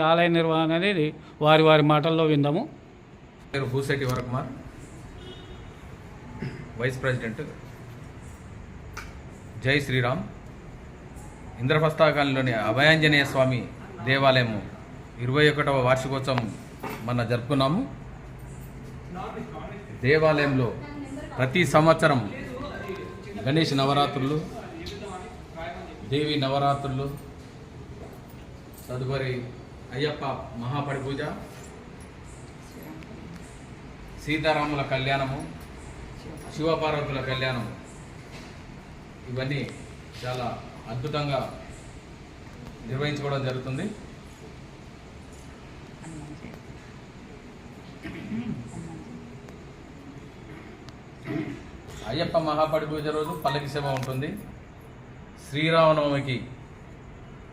ఆలయ నిర్వహణ అనేది వారి వారి మాటల్లో విందాము. పేరు భూశెట్టి వరకుమార్ వైస్ ప్రెసిడెంట్ జై శ్రీరామ్. ఇంద్రప్రస్థాకాలంలోని అభయాంజనేయ స్వామి దేవాలయము ఇరవై ఒకటవ వార్షికోత్సవం మన జరుపుకున్నాము. దేవాలయంలో ప్రతి సంవత్సరం గణేష్ నవరాత్రులు దేవి నవరాత్రులు తదుపరి అయ్యప్ప మహాపడిపూజ సీతారాముల కళ్యాణము శివపార్వతుల కళ్యాణం. ఇవన్నీ చాలా అద్భుతంగా నిర్వహించుకోవడం జరుగుతుంది. అయ్యప్ప మహాపడి పూజ రోజు పల్లకి సేవ ఉంటుంది. శ్రీరామనవమికి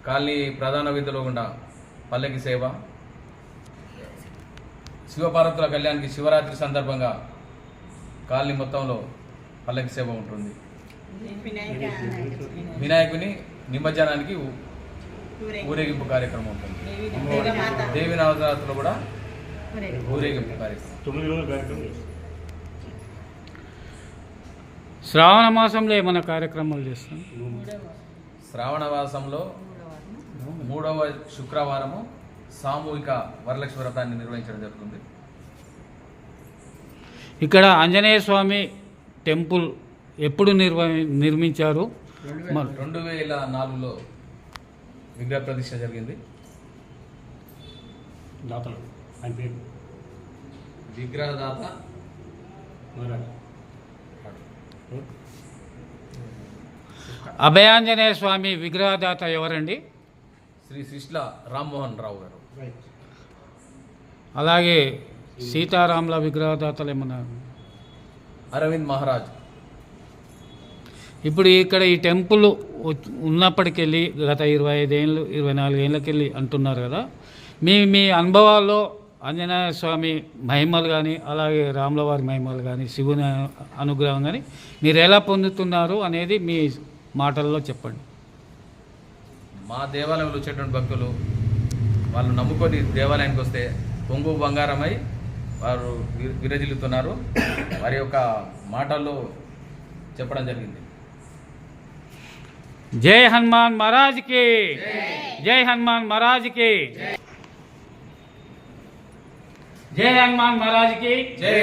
కాలనీ ప్రధాన విధులు గుండా పల్లకి సేవ. శివపార్వతుల కళ్యాణానికి శివరాత్రి సందర్భంగా కాలనీ మొత్తంలో పల్లకి సేవ ఉంటుంది. వినాయకుని నిమజ్జనానికి ఊరేగింపు కార్యక్రమం ఉంటుంది. దేవి నవరాత్రులు కూడా ఊరేగింపు కార్యక్రమం. శ్రావణ మాసంలో ఏమైనా కార్యక్రమాలు చేస్తాం శ్రావణ మాసంలో మూడవ శుక్రవారము సామూహిక వరలక్ష్మి వ్రతాన్ని నిర్వహించడం జరుగుతుంది. ఇక్కడ ఆంజనేయ స్వామి టెంపుల్ ఎప్పుడు నిర్వ నిర్మించారు? రెండు వేల నాలుగులో విగ్రహ ప్రతిష్ఠ జరిగింది. దాతలు ఆయన పేరు? విగ్రహదాత అభయాంజనేయ స్వామి విగ్రహదాత ఎవరండి? శ్రీ శిష్ల రామ్మోహన్ రావు గారు. రైట్ అలాగే సీతారాముల విగ్రహదాతలు ఏమన్నా? అరవింద్ మహారాజ్. ఇప్పుడు ఇక్కడ ఈ టెంపుల్ ఉన్నప్పటికెళ్ళి గత ఇరవై ఐదేళ్ళు ఇరవై నాలుగేళ్ళకెళ్ళి అంటున్నారు కదా. మీ మీ అనుభవాల్లో ఆంజనేయ స్వామి మహిమలు కానీ అలాగే రాముల వారి మహిమలు కానీ శివుని అనుగ్రహం కానీ మీరు ఎలా పొందుతున్నారు అనేది మీ మాటల్లో చెప్పండి. మా దేవాలయంలో వచ్చేటువంటి భక్తులు వాళ్ళు నమ్ముకొని దేవాలయానికి వస్తే పొంగు బంగారమై వారు విరజిల్లుతున్నారు. వారి యొక్క మాటల్లో చెప్పడం జరిగింది. జై హనుమాన్ మహారాజ్కి జై హనుమాన్ మహారాజ్కి జై! హనుమాన్ మహారాజ్కి జై!